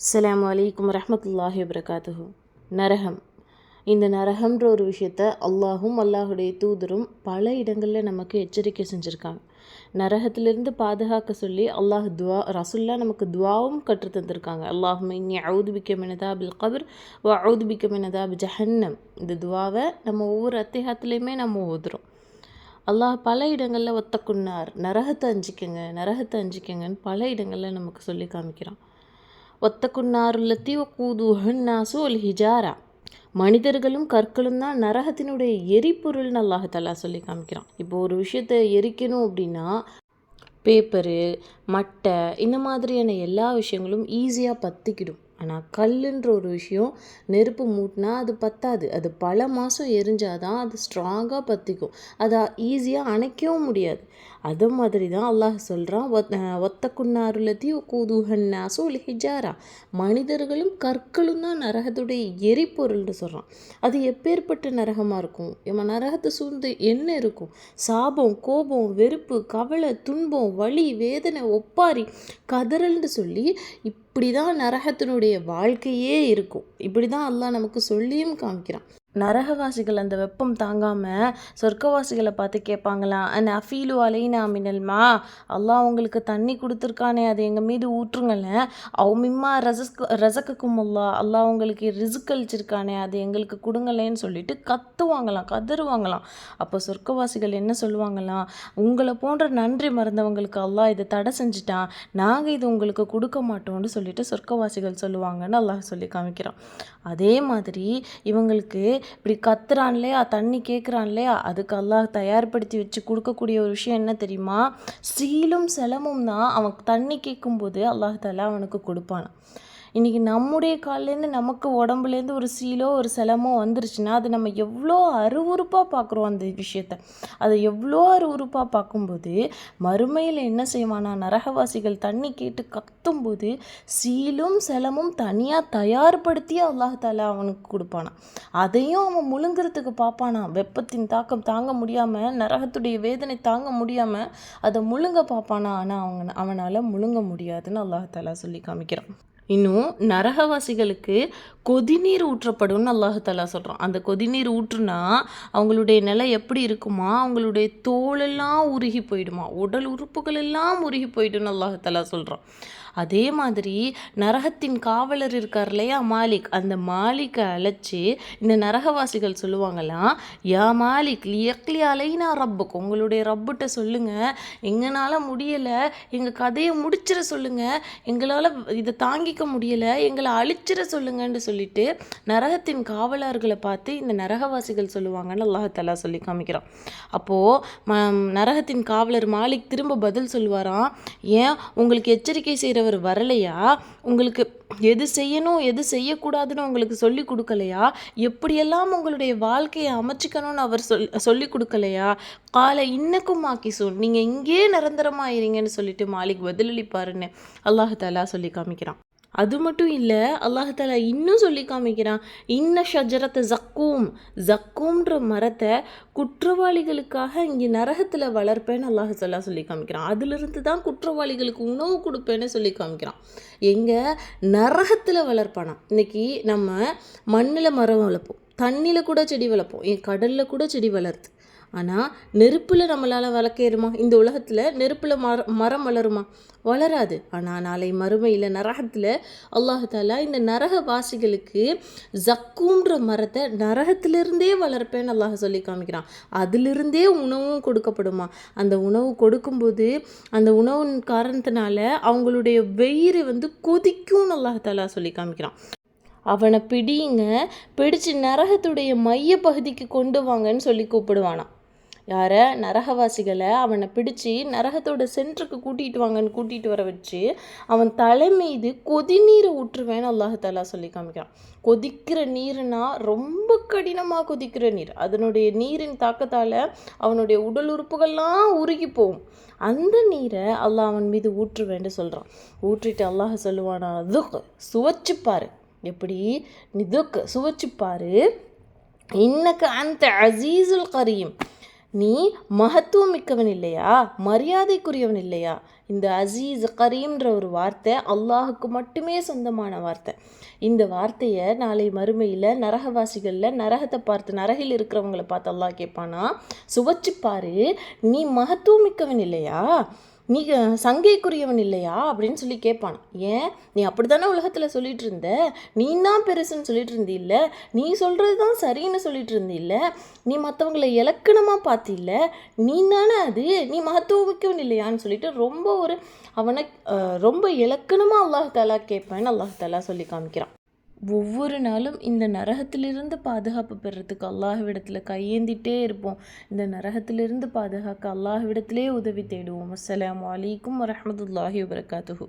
அஸ்லாம் வலைக்கம் ரஹமத்துல்லாஹி வபரகாத்துஹு. நரகம். இந்த நரகம்ன்ற ஒரு விஷயத்த அல்லாஹும் அல்லாஹுடைய தூதரும் பல இடங்களில் நமக்கு எச்சரிக்கை செஞ்சுருக்காங்க. நரகத்திலிருந்து பாதுகாக்க சொல்லி அல்லாஹ் துவா ரசுல்லா நமக்கு துவாவும் கற்று தந்திருக்காங்க. அல்லாஹும் இன்னி அவுதுபிக்க மினதா பில் கபர் வ அவுதுபிக்க மினதா பி ஜஹன்னம். இந்த துவாவை நம்ம ஒவ்வொரு அத்தியாயத்துலேயுமே நம்ம ஓதுறோம். அல்லாஹ் பல இடங்களில் ஒத்தக்குன்னார். நரகத்தை அஞ்சிக்கங்க நரகத்தை அஞ்சிக்கங்கன்னு பல இடங்களில் நமக்கு சொல்லி காமிக்கிறான். ஒத்தக்குன்னாருள்ளத்தி கூதுஹன் நாசு ஒல் ஹிஜாரா. மனிதர்களும் கற்களும் தான் நரகத்தினுடைய எரிபொருள்னு அல்லாஹாலா சொல்லி காமிக்கிறான். இப்போ ஒரு விஷயத்தை எரிக்கணும் அப்படின்னா பேப்பரு மட்டை இந்த மாதிரியான எல்லா விஷயங்களும் ஈஸியாக பற்றிக்கிடும் ஆனால் கல்லுன்ற ஒரு விஷயம் நெருப்பு மூட்டினா அது பத்தாது. அது பல மாதம் எரிஞ்சாதான் அது ஸ்ட்ராங்காக பற்றிக்கும் அதை ஈஸியாக அணைக்கவும் முடியாது. அது மாதிரி தான் அல்லாஹ் சொல்கிறான் ஒத் ஒத்த குன்னாருலத்தி கூதுஹன்னாசோ ஹிஜாரா மனிதர்களும் கற்களும் தான் நரகத்துடைய எரிபொருள்னு சொல்கிறான் அது எப்பேற்பட்ட நரகமாக இருக்கும்? நம்ம நரகத்தை சூழ்ந்து என்ன இருக்கும்? சாபம் கோபம் வெறுப்பு கவலை துன்பம் வலி வேதனை ஒப்பாரி கதறல்னு சொல்லி இப்படி தான் நரகத்தினுடைய வாழ்க்கையே இருக்கும். இப்படி தான் அல்லாஹ் நமக்கு சொல்லியும் காமிக்கிறான். நரகவாசிகள் அந்த வெப்பம் தாங்காமல் சொர்க்கவாசிகளை பார்த்து கேட்பாங்களாம் அண்ட் அஃபீலு அலைனா மினல்மா? அல்லாஹ் உங்களுக்கு தண்ணி கொடுத்துருக்கானே அதை எங்கள் மீது ஊற்றுங்களேன். அவுமிம்மா மிம்மா ரசக் ரசக்குக்கும் அல்லா அல்லாஹ் உங்களுக்கு ரிசுக் அழிச்சிருக்கானே அதை எங்களுக்கு கொடுங்களேன்னு சொல்லிட்டு கத்துவாங்களாம் கதறுவாங்களாம். அப்போ சொர்க்கவாசிகள் என்ன சொல்லுவாங்களாம்? உங்களை போன்ற நன்றி மறந்தவங்களுக்கு அல்லாஹ் இதை தடை செஞ்சுட்டான். நாங்கள் இது உங்களுக்கு கொடுக்க மாட்டோம்னு சொல்லிட்டு சொர்க்கவாசிகள் சொல்லுவாங்கன்னு அல்லாஹ் சொல்லி காமிக்கிறான். அதே மாதிரி இவங்களுக்கு இப்படி கத்துறான் இல்லையா? தண்ணி கேட்குறான் இல்லையா? அதுக்கு அல்லாஹ் தயார்படுத்தி வச்சு கொடுக்கக்கூடிய ஒரு விஷயம் என்ன தெரியுமா? சீலும் செலமும் தான். அவன் தண்ணி கேட்கும்போது அல்லாஹ் தலா அவனுக்கு கொடுப்பானான் இன்றைக்கி நம்முடைய கால்லேருந்து நமக்கு உடம்புலேருந்து ஒரு சீலோ ஒரு செலமோ வந்துருச்சுன்னா அது நம்ம எவ்வளோ அருவுறுப்பாக பார்க்குறோம் அந்த விஷயத்த. அதை எவ்வளோ அருவுறுப்பாக பார்க்கும்போது மறுமையில் என்ன செய்வானா நரகவாசிகள் தண்ணி கேட்டு கத்தும்போது சீலும் செலமும் தனியாக தயார்படுத்தி அல்லாஹ் தாலா அவனுக்கு கொடுப்பானா. அதையும் அவன் முழுங்குறதுக்கு பார்ப்பானா வெப்பத்தின் தாக்கம் தாங்க முடியாமல் நரகத்துடைய வேதனை தாங்க முடியாமல் அதை முழுங்க பார்ப்பானா ஆனால் அவங்க அவனால் முழுங்க முடியாதுன்னு அல்லாஹ் தாலா சொல்லி காமிக்கிறான். இன்னும் நரகவாசிகளுக்கு கொதிநீர் ஊற்றப்படும்னு அல்லாஹாலா சொல்கிறான் அந்த கொதிநீர் ஊற்றுனா அவங்களுடைய நிலை எப்படி இருக்குமா? அவங்களுடைய தோலெல்லாம் உருகி போயிடுமா? உடல் உறுப்புகள் எல்லாம் உருகி போயிடும்னு அல்லாஹாலா சொல்கிறான் அதே மாதிரி நரகத்தின் காவலர் இருக்கார் இல்லையா? மாலிக். அந்த மாலிக்கை அழைச்சி இந்த நரகவாசிகள் சொல்லுவாங்களாம் யா மாலிக் லியக்லி அலைனா ரப்புக்கு உங்களுடைய ரப்புகிட்ட சொல்லுங்கள் எங்களால் முடியலை. எங்கள் கதையை முடிச்சிட சொல்லுங்கள் எங்களால் இதை தாங்கிக்க முடியலை. எங்களை அழிச்சிட சொல்லுங்கன்னு சொல்லிட்டு நரகத்தின் காவலர்களை பார்த்து இந்த நரகவாசிகள் சொல்லுவாங்கன்னு அல்லாஹாலா சொல்லி காமிக்கிறான். அப்போது நரகத்தின் காவலர் மாலிக் திரும்ப பதில் சொல்லுவாராம் ஏன் உங்களுக்கு எச்சரிக்கை செய்கிறவர் வரலையா? உங்களுக்கு எது செய்யணும் எது செய்யக்கூடாதுன்னு உங்களுக்கு சொல்லி கொடுக்கலையா? எப்படியெல்லாம் உங்களுடைய வாழ்க்கையை அமைச்சிக்கணும்னு அவர் சொல் சொல்லி கொடுக்கலையா? காலை இன்னக்கும் ஆக்கி சொல் நீங்கள் இங்கே நிரந்தரமாயிருங்கன்னு சொல்லிட்டு மாலிக் பதிலளிப்பாருன்னு அல்லாஹாலா சொல்லி காமிக்கிறான். அது மட்டும் இல்லை அல்லாஹால இன்னும் சொல்லி காமிக்கிறான். இன்ன ஷஜரத்தை ஜக்கூம். ஜக்கூம்ன்ற மரத்தை குற்றவாளிகளுக்காக இங்கே நரகத்தில் வளர்ப்பேன்னு அல்லாஹாலா சொல்லி காமிக்கிறான். அதிலிருந்து தான் குற்றவாளிகளுக்கு உணவு கொடுப்பேன்னு சொல்லி காமிக்கிறான். எங்கே? நரகத்தில் வளர்ப்பானா? இன்னைக்கு நம்ம மண்ணில் மரம் வளர்ப்போம். தண்ணியில் கூட செடி வளர்ப்போம். என் கடலில் கூட செடி வளருது. ஆனால் நெருப்பில் நம்மளால் வளர்க்கேறுமா? இந்த உலகத்தில் நெருப்பில் மர மரம் வளருமா? வளராது. ஆனால் நாளை மறுமையில் நரகத்தில் அல்லாஹாலா இந்த நரகவாசிகளுக்கு ஜக்கூன்ற மரத்தை நரகத்திலிருந்தே வளர்ப்பேன்னு அல்லாஹ் சொல்லி காமிக்கிறான். அதிலிருந்தே உணவும் கொடுக்கப்படுமா? அந்த உணவு கொடுக்கும்போது அந்த உணவின் காரணத்தினால அவங்களுடைய வெயிறு வந்து கொதிக்கும்னு அல்லாஹாலா சொல்லி காமிக்கிறான். அவனை பிடிங்க பிடிச்சு நரகத்துடைய மைய பகுதிக்கு கொண்டு வாங்கன்னு சொல்லி கூப்பிடுவானான் யாரை? நரகவாசிகளை. அவனை பிடிச்சி நரகத்தோட சென்டருக்கு கூட்டிகிட்டு வாங்கன்னு கூட்டிகிட்டு வர வச்சு அவன் தலை மீது கொதிநீரை ஊற்றுவேன்னு அல்லாஹாலா சொல்லி காமிக்கிறான். கொதிக்கிற நீர்னா ரொம்ப கடினமாக கொதிக்கிற நீர். அதனுடைய நீரின் தாக்கத்தால் அவனுடைய உடல் உறுப்புகள்லாம் உருகி போகும். அந்த நீரை அல்லாஹ் அவன் மீது ஊற்றுவேன்னு சொல்கிறான் ஊற்றிட்டு அல்லாஹ் சொல்லுவானா துக் சுவச்சுப்பார் எப்படி? நிதுக் சுவச்சுப்பார் இன்னக்கு அந்த அசீசுல் கரீம். நீ மகத்துவம் மிக்கவன் இல்லையா? மரியாதைக்குரியவன் இல்லையா? இந்த அசீஸ் கரீம்ன்ற ஒரு வார்த்தை அல்லாஹுக்கு மட்டுமே சொந்தமான வார்த்தை. இந்த வார்த்தையை நாளை மறுமையில் நரகவாசிகளில் நரகத்தை பார்த்து நரகில் இருக்கிறவங்கள பார்த்து அல்லாஹ் கேட்பானா? சுவைச்சு பாரு நீ மகத்துவம் மிக்கவன் இல்லையா? நீ சங்கைக்குரியவன் இல்லையா? அப்படின்னு சொல்லி கேட்பான் ஏன்? நீ அப்படி தானே உலகத்தில் சொல்லிட்டு இருந்த? நீ தான் பெருசுன்னு சொல்லிட்டு இருந்தில்ல? நீ சொல்கிறது தான் சரின்னு சொல்லிட்டு இருந்தில்ல? நீ மற்றவங்களை இலக்கணமாக பார்த்தில்ல? நீ தானே அது? நீ மகத்துவமிக்கவன் இல்லையான்னு சொல்லிட்டு ரொம்ப ஒரு அவனை ரொம்ப இலக்கணமாக அல்லாஹாலா கேட்பேன்னு அல்லாஹாலா சொல்லி காமிக்கிறான். ஒவ்வொரு நாளும் இந்த நரகத்திலிருந்து பாதுகாப்பு பெறத்துக்கு அல்லாஹ்விடத்தில் கையேந்திட்டே இருப்போம். இந்த நரகத்திலிருந்து பாதுகாக்க அல்லாஹ்விடத்திலே உதவி தேடுவோம். அஸ்லாம் அலைக்கும் வரமத்துல்லாஹி வபரகாத்துஹு.